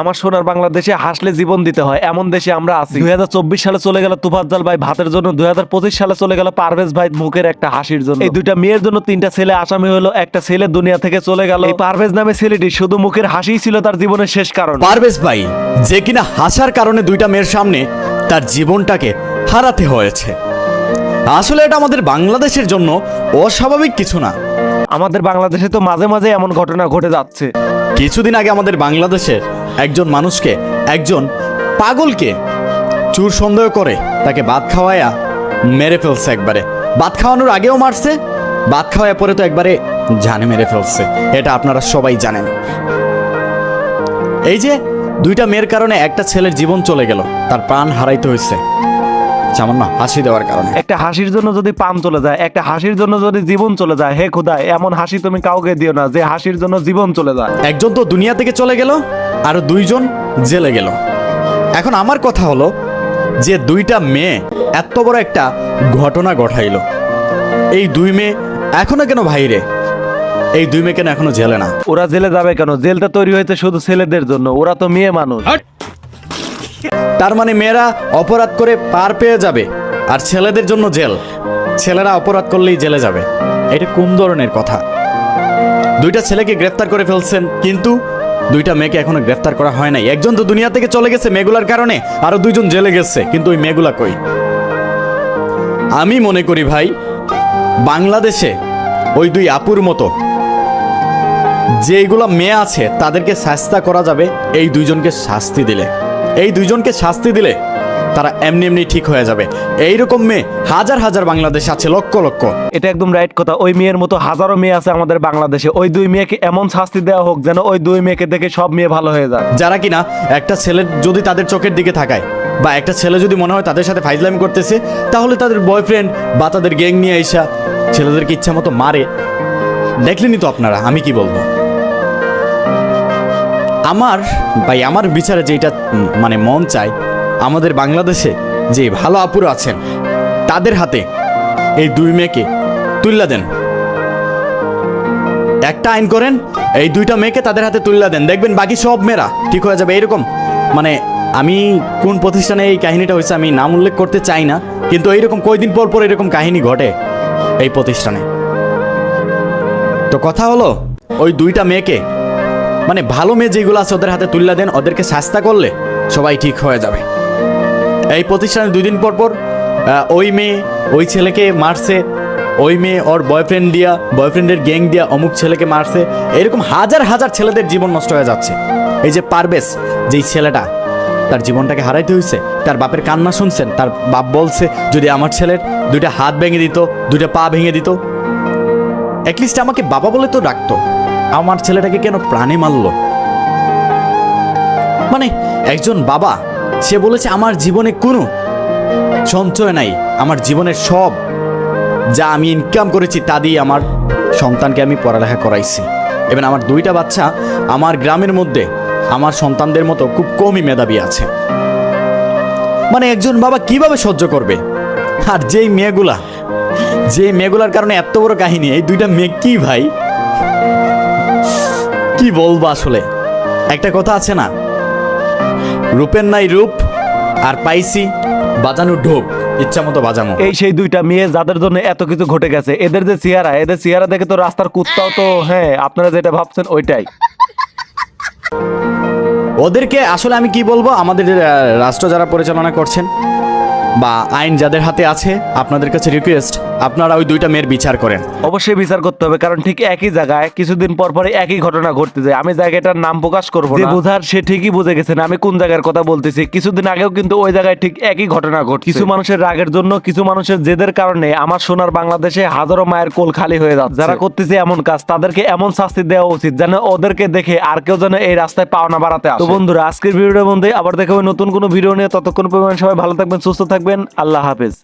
আমার সোনার বাংলাদেশে হাসলে জীবন দিতে হয় এমন দেশে আমরা আছি। দুই হাজার চব্বিশ সালে চলে গেল তুফাজ্জাল ভাই ভাতের জন্য। দুই হাজার পঁচিশ সালে চলে গেল পারভেজ ভাই মুখের একটা হাসির জন্য। এই দুইটা মেয়ের জন্য তিনটা ছেলে আসামি হলো একটা ছেলে দুনিয়া থেকে চলে গেল। এই পারভেজ নামে ছেলেটি শুধু মুখের হাসিই ছিল তার জীবনের শেষ কারণ। পারভেজ ভাই যে কিনা হাসার কারণে দুইটা মেয়ের সামনে তার জীবনটাকে হারাতে হয়েছে। আসলে এটা আমাদের বাংলাদেশের জন্য অস্বাভাবিক কিছু না। আমাদের বাংলাদেশে তো মাঝে মাঝে এমন ঘটনা ঘটে যাচ্ছে। কিছুদিন আগে আমাদের বাংলাদেশে একজন মানুষকে, একজন পাগলকে চুর সন্দেহ করে, তাকে ভাত খাওয়ায়া মেরে ফেলছে একবারে। ভাত খাওয়ানোর আগেও মারছে, ভাত খাওয়ায় পরে তো একবারে জানে মেরে ফেলছে, এটা আপনারা সবাই জানেন। এই যে দুইটা মেয়ের কারণে একটা ছেলের জীবন চলে গেল, তার প্রাণ হারাইতে হয়েছে। সামান্য হাসি দেওয়ার কারণে। একটা হাসির জন্য যদি পাম চলে যায় একটা হাসির জন্য যদি জীবন চলে যায় হে খুদা এমন হাসি তুমি কাউকে দিও না যে হাসির জন্য জীবন চলে যায়। একজন তো দুনিয়া থেকে চলে গেল আর দুইজন জেলে গেল। এখন আমার কথা হলো যে দুইটা মেয়ে এত বড় একটা ঘটনা ঘটাইলো। এই দুই মেয়ে এখনও কেন ভাইরে এই দুই মেয়ে কেন এখনও জেলে না? ওরা জেলে যাবে কেন? জেলটা তৈরি হয়েছে শুধু ছেলেদের জন্য ওরা তো মেয়ে মানুষ। তার মানে মেয়েরা অপরাধ করে পার পেয়ে যাবে, আর ছেলেদের জন্য জেল। ছেলেরা অপরাধ করলেই জেলে যাবে। এটা কোন ধরনের কথা? দুইটা ছেলেকে গ্রেফতার করে ফেলছেন, কিন্তু দুইটা মেয়েকে এখনও গ্রেফতার করা হয় নাই। একজন তো দুনিয়া থেকে চলে গেছে মেয়েগুলার কারণে, আরও দুইজন জেলে গেছে, কিন্তু ওই মেয়েগুলা কই? আমি মনে করি ভাই, বাংলাদেশে ওই দুই আপুর মতো যেইগুলো মেয়ে আছে, তাদেরকে শাস্তা করা যাবে, এই দুইজনকে শাস্তি দিলে। এই দুইজনকে শাস্তি দিলে তারা এমনি এমনি ঠিক হয়ে যাবে। এইরকম মেয়ে হাজার হাজার বাংলাদেশ আছে লক্ষ লক্ষ। এটা একদম রাইট কথা। ওই মেয়ের মতো হাজারো মেয়ে আছে আমাদের বাংলাদেশে। ওই দুই মেয়েকে এমন শাস্তি দেওয়া হোক যেন ওই দুই মেয়েকে দেখে সব মেয়ে ভালো হয়ে যায়। যারা কিনা একটা ছেলে যদি তাদের চোখের দিকে থাকায় বা একটা ছেলে যদি মনে হয় তাদের সাথে ফাইজলামি করতেছে তাহলে তাদের বয়ফ্রেন্ড বা তাদের গ্যাং নিয়ে আইসা ছেলেদেরকে ইচ্ছা মতো মারে। দেখলেনি তো আপনারা আমি কি বলব? আমার, ভাই, আমার বিচারে যেটা মানে মন চায়, আমাদের বাংলাদেশে যে ভালো আপুরা আছেন, তাদের হাতে এই দুই মেয়েকে তুল্লা দেন। একটা আইন করেন, এই দুইটা মেয়েকে তাদের হাতে তুল্লা দেন। দেখবেন বাকি সব মেয়েরা ঠিক হয়ে যাবে এরকম। মানে আমি কোন প্রতিষ্ঠানে এই কাহিনীটা হয়েছে আমি নাম উল্লেখ করতে চাই না, কিন্তু এইরকম কয়দিন পর পর এরকম কাহিনী ঘটে এই প্রতিষ্ঠানে। তো কথা হলো, ওই দুইটা মেয়েকে মানে ভালো মেয়ে যেগুলো আছে ওদের হাতে তুল্লা দেন, ওদেরকে শাস্তা করলে সবাই ঠিক হয়ে যাবে। এই প্রতিষ্ঠানে দুই দিন পর পর ওই মেয়ে, ওই ছেলেকে মারছে, ওই মেয়ে ওর বয়ফ্রেন্ড দিয়া বয়ফ্রেন্ডের গ্যাং দিয়া অমুক ছেলেকে মারছে। এরকম হাজার হাজার ছেলেদের জীবন নষ্ট হয়ে যাচ্ছে। এই যে পারবেশ যেই ছেলেটা, তার জীবনটাকে হারাইতে হয়েছে তার বাপের কান্না শুনছেন, তার বাপ বলছে, যদি আমার ছেলের দুইটা হাত ভেঙে দিত, দুইটা পা ভেঙে দিত অ্যাটলিস্ট আমাকে বাবা বলে তো ডাকতো। আমার ছেলেটাকে কেন প্রাণে মারলো? মানে একজন বাবা, সে বলেছে আমার জীবনে কোনো সঞ্চয় নাই, আমার জীবনের সব যা আমি ইনকাম করেছি তা দিয়ে আমার সন্তানকে আমি পড়ালেখা করাইছি। এবং আমার দুইটা বাচ্চা, আমার গ্রামের মধ্যে আমার সন্তানদের মতো খুব কমই মেধাবী আছে। মানে একজন বাবা কীভাবে সহ্য করবে? আর যেই মেয়েগুলা যে মেয়েগুলার কারণে এত বড় কাহিনী, এই দুইটা মেয়ে কি ভাই? কি বলব আসলে? একটা কথা আছে না? রূপের নাই রূপ আর পাইছি বাজানো ঢোক ইচ্ছা মতো বাজানো। এই সেই দুইটা মেয়ে যাদের জন্য এত কিছু ঘটে গেছে এদের যে চেহারা এদের চেহারা দেখে তো রাস্তার কুত্তাও তো হ্যাঁ আপনারা যেটা ভাবছেন ওইটাই। ওদেরকে আসলে আমি কি বলব? আমাদের রাষ্ট্র যারা পরিচালনা করছেন বা আইন যাদের হাতে আছে আপনাদের কাছে রিকোয়েস্ট আপনারা ওই দুইটা মেয়ের বিচার করেন। অবশ্যই বিচার করতে হবে কারণ ঠিক একই জায়গায় কিছুদিন পর পরে একই ঘটনা ঘটতে যায়। আমি জায়গাটার নাম প্রকাশ করব যে বোঝার সে ঠিকই বুঝে গেছেন আমি কোন জায়গার কথা বলতেছি। কিছুদিন আগেও কিন্তু ওই জায়গায় ঠিক একই ঘটনা ঘট কিছু মানুষের রাগের জন্য কিছু মানুষের জেদের কারণে আমার সোনার বাংলাদেশে হাজারো মায়ের কোল খালি হয়ে যাচ্ছে। যারা করতেছে এমন কাজ তাদেরকে এমন শাস্তি দেওয়া উচিত যেন ওদেরকে দেখে আর কেউ যেন এই রাস্তায় পাওনা বাড়াতে আসে। তো বন্ধুরা আজকের ভিডিওর মধ্যে আবার দেখা হবে নতুন কোনো ভিডিও নিয়ে। ততক্ষণ পরিমাণ সবাই ভালো থাকবেন সুস্থ থাকবেন আল্লাহ হাফেজ।